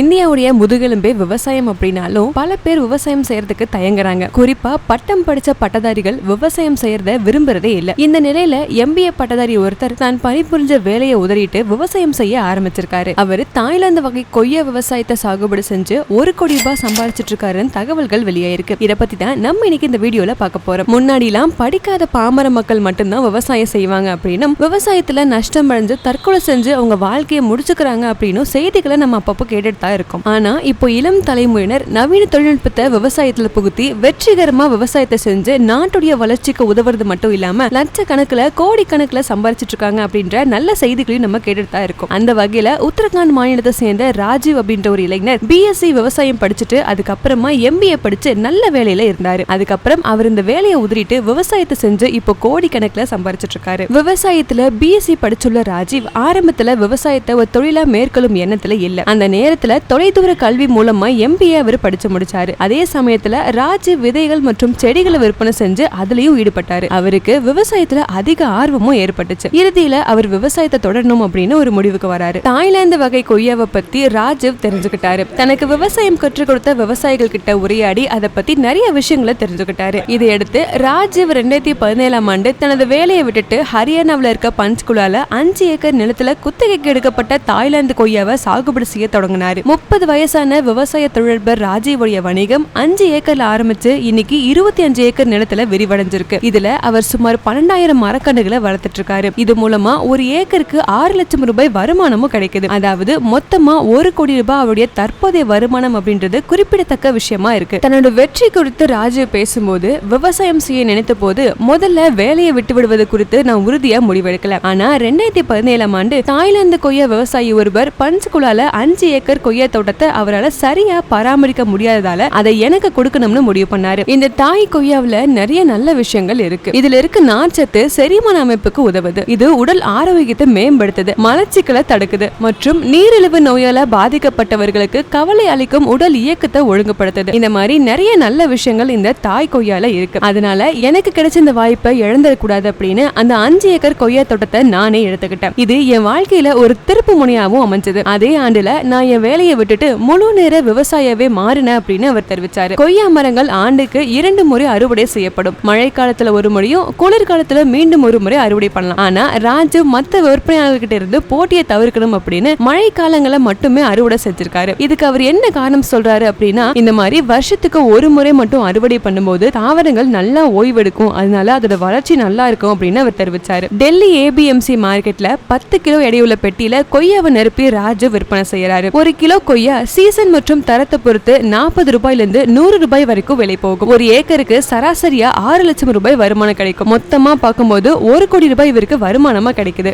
இந்தியாவுடைய முதுகெலும்பே விவசாயம் அப்படின்னாலும் பல பேர் விவசாயம் செய்யறதுக்கு தயங்குறாங்க. குறிப்பா பட்டம் படிச்ச பட்டதாரிகள் விவசாயம் செய்யறத விரும்புறதே இல்லை. இந்த நிலையில எம்பிஏ பட்டதாரி ஒருத்தர் தான் பணிபுரிஞ்ச வேலையை உதறிட்டு விவசாயம் செய்ய ஆரம்பிச்சிருக்காரு. அவர் தாய்லாந்து வகை கொய்யா விவசாயத்தை சாகுபடி செஞ்சு ஒரு கோடி ரூபாய் சம்பாதிச்சிட்டு இருக்காருன்னு தகவல்கள் வெளியாயிருக்கு. இதை பத்தி தான் நம்ம இன்னைக்கு இந்த வீடியோல பார்க்க போறோம். முன்னாடி எல்லாம் படிக்காத பாமர மக்கள் மட்டும்தான் விவசாயம் செய்வாங்க அப்படின்னும் விவசாயத்துல நஷ்டம் அடைஞ்சு தற்கொலை செஞ்சு அவங்க வாழ்க்கையை முடிச்சுக்கிறாங்க அப்படின்னும் செய்திகளை நம்ம அப்பப்போ கேட்டு தான் இருக்கும். ஆனா இப்போ இளம் தலைமுறையினர் நவீன தொழில்நுட்பத்தை விவசாயத்துல புகுத்தி வெற்றிகரமா விவசாயத்தை செஞ்சு நாட்டுடைய வளர்ச்சிக்கு உதவுறது மட்டும் இல்லாம லட்சக்கணக்குல கோடிக்கணக்குல சம்பாரிச்சிட்டு இருக்காங்க அப்படின்ற நல்ல செய்திகளையும் நம்ம கேட்டுட்டு தான் இருக்கோம். அந்த வகையில உத்தரகாண்ட் மாநிலத்தை சேர்ந்த ராஜீவ் அப்படின்ற ஒரு இளைஞர் பிஎஸ்சி விவசாயம் படிச்சுட்டு அதுக்கப்புறமா எம்பிஏ படிச்சு நல்ல வேலையில இருந்தாரு. அதுக்கப்புறம் அவர் இந்த வேலையை உதிரிட்டு விவசாயத்தை செஞ்சு இப்போ கோடிக்கணக்குல சம்பாரிச்சிட்டு இருக்காரு விவசாயத்துல பிஎஸ்சி படிச்சுள்ள ராஜீவ் ஆரம்பத்துல விவசாயத்தை ஒரு தொழிலா மேற்கொள்ளும் எண்ணத்துல இல்ல. அந்த நேரத்துல தொலைதூர கல்வி மூலமா எம்பிஏ அவர் படிச்சு முடிச்சாரு. அதே சமயத்துல ராஜீவ் விதைகள் மற்றும் செடிகளை விற்பனை செஞ்சு அதுலயும் ஈடுபட்டாரு. அவருக்கு விவசாயத்துல அதிக ஆர்வமும் ஏற்பட்டுச்சு. இறுதியில அவர் விவசாயத்தை தொடரணும் அப்படின்னு ஒரு முடிவுக்கு வராரு. தாய்லாந்து வகை கொய்யாவை பத்தி ராஜீவ் தெரிஞ்சுக்கிட்டாரு. தனக்கு விவசாயம் கற்றுக் கொடுத்த விவசாயிகள் கிட்ட உரையாடி அதை பத்தி நிறைய விஷயங்களை தெரிஞ்சுக்கிட்டாரு. இதையடுத்து ராஜீவ் ரெண்டாயிரத்தி பதினேழாம் ஆண்டு தனது வேலையை விட்டுட்டு ஹரியானாவில் இருக்க பஞ்ச்குலால அஞ்சு ஏக்கர் நிலத்துல குத்தகைக்கு எடுக்கப்பட்ட தாய்லாந்து கொய்யாவை சாகுபடி செய்ய தொடங்கினாரு. முப்பது வயசான விவசாய தொழிலதிபர் ராஜீவுடைய வணிகம் அஞ்சு ஏக்கர்ல ஆரம்பிச்சு இன்னைக்கு இருபத்தி அஞ்சு ஏக்கர் நிலத்துல விரிவடைஞ்சிருக்கு. இதுல அவர் சுமார் பன்னெண்டாயிரம் மரக்கன்றுகளை வளர்த்துட்டு இருக்காரு இது மூலமா ஒரு ஏக்கருக்கு ஆறு லட்சம் ரூபாய் வருமானமும் கிடைக்குது. அதாவது மொத்தமா ஒரு கோடி ரூபாய் அவருடைய தற்போதைய வருமானம் அப்படின்றது குறிப்பிடத்தக்க விஷயமா இருக்கு. தன்னோட வெற்றி குறித்து ராஜீவ் பேசும்போது விவசாயம் செய்ய நினைத்த போது முதல்ல வேலையை விட்டு விடுவது குறித்து நான் உறுதியா முடிவெடுக்கல. ஆனா ரெண்டாயிரத்தி பதினேழாம் ஆண்டு தாய்லாந்து கொய்யா விவசாயி ஒருவர் பஞ்சுகுலால அஞ்சு ஏக்கர் கொய்யா கொய்யா தோட்டத்தை அவரால் சரியா பராமரிக்க முடியாததால அதை எனக்கு கொடுக்கணும்னு முடிவு பண்ணாரு. இந்த தாய் கொய்யாவில் நிறைய நல்ல விஷயங்கள் இருக்கு. இதுல இருக்க நார்ச்சத்து செரிமான அமைப்புக்கு உதவுது. இது உடல் ஆரோக்கியத்தை மேம்படுத்துது மலச்சிக்கலை தடுக்குது மற்றும் நீரிழிவு நோயால பாதிக்கப்பட்டவர்களுக்கு கவலை அளிக்கும் உடல் இயக்கத்தை ஒழுங்குபடுத்துது. இந்த மாதிரி நிறைய நல்ல விஷயங்கள் இந்த தாய் கொய்யால இருக்கு. அதனால எனக்கு கிடைச்ச இந்த வாய்ப்பை இழந்துடக்கூடாது அப்படின்னு அந்த அஞ்சு ஏக்கர் கொய்யா தோட்டத்தை நானே எடுத்துக்கிட்டேன். இது என் வாழ்க்கையில ஒரு திருப்பு முனையாவும் அமைஞ்சது. அதே ஆண்டுல நான் என் வேலை வேலையை விட்டுட்டு முழு நேர விவசாயவே மாறின அப்படின்னு அவர் தெரிவிச்சாரு. கொய்யா மரங்கள் ஆண்டுக்கு இரண்டு முறை அறுவடை செய்யப்படும். மழை காலத்துல ஒரு முறையும் குளிர்காலத்துல மீண்டும் ஒரு முறை அறுவடை பண்ணலாம். ஆனா ராஜு மத்த விற்பனையாளர்கிட்ட இருந்து போட்டியை தவிர்க்கணும் அப்படின்னு மழை காலங்களை மட்டுமே அறுவடை செஞ்சிருக்காரு. இதுக்கு அவர் என்ன காரணம் சொல்றாரு அப்படின்னா இந்த மாதிரி வருஷத்துக்கு ஒரு முறை மட்டும் அறுவடை பண்ணும்போது தாவரங்கள் நல்லா ஓய்வெடுக்கும். அதனால அதோட வளர்ச்சி நல்லா இருக்கும் அப்படின்னு அவர் தெரிவிச்சாரு. டெல்லி ஏபிஎம்சி மார்க்கெட்ல பத்து கிலோ எடையுள்ள பெட்டியில கொய்யாவை நிரப்பி ராஜு விற்பனை செய்யறாரு. ஒரு கிலோ கொய்யா சீசன் மற்றும் தரத்தை பொறுத்து நாற்பது ரூபாயிலிருந்து நூறு ரூபாய் வரைக்கும் விலை போகும். ஒரு ஏக்கருக்கு சராசரியா ஆறு லட்சம் ரூபாய் வருமானம் கிடைக்கும். மொத்தமா பார்க்கும்போது ஒரு கோடி ரூபாய் இவருக்கு வருமானமா கிடைக்குது.